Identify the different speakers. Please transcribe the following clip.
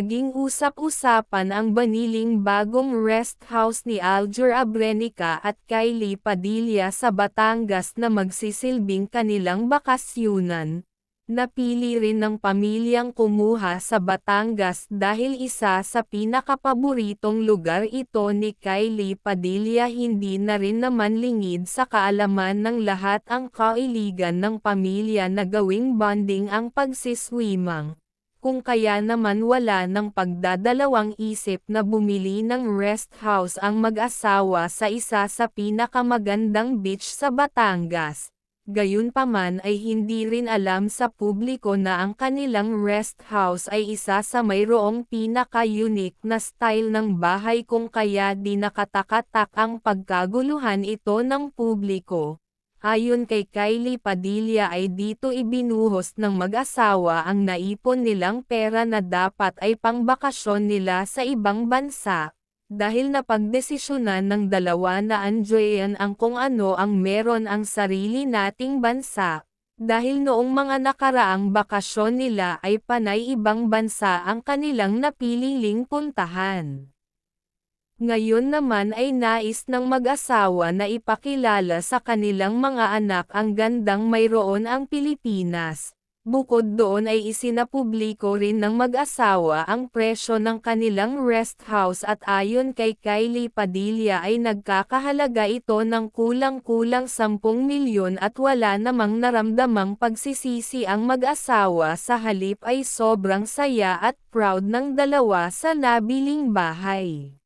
Speaker 1: Naging usap-usapan ang baniling bagong rest house ni Aljur Abrenica at Kylie Padilla sa Batangas na magsisilbing kanilang bakasyunan. Napili rin ng pamilyang kumuha sa Batangas dahil isa sa pinakapaboritong lugar ito ni Kylie Padilla hindi na rin naman lingid sa kaalaman ng lahat ang kailigan ng pamilya na gawing bonding ang pagsiswimang kung kaya naman wala ng pagdadalawang isip na bumili ng rest house ang mag-asawa sa isa sa pinakamagandang beach sa Batangas. Gayunpaman ay hindi rin alam sa publiko na ang kanilang rest house ay isa sa mayroong pinaka-unique na style ng bahay kung kaya di nakatakatak ang pagkaguluhan ito ng publiko. Ayon kay Kylie Padilla ay dito ibinuhos ng mag-asawa ang naipon nilang pera na dapat ay pangbakasyon nila sa ibang bansa, dahil napagdesisyonan ng dalawa na enjoyan ang kung ano ang meron ang sarili nating bansa, dahil noong mga nakaraang bakasyon nila ay panay ibang bansa ang kanilang napililing puntahan. Ngayon naman ay nais ng mag-asawa na ipakilala sa kanilang mga anak ang gandang mayroon ang Pilipinas. Bukod doon ay isinapubliko rin ng mag-asawa ang presyo ng kanilang rest house at ayon kay Kylie Padilla ay nagkakahalaga ito ng kulang-kulang 10 milyon at wala namang naramdamang pagsisisi ang mag-asawa sa halip ay sobrang saya at proud ng dalawa sa nabiling bahay.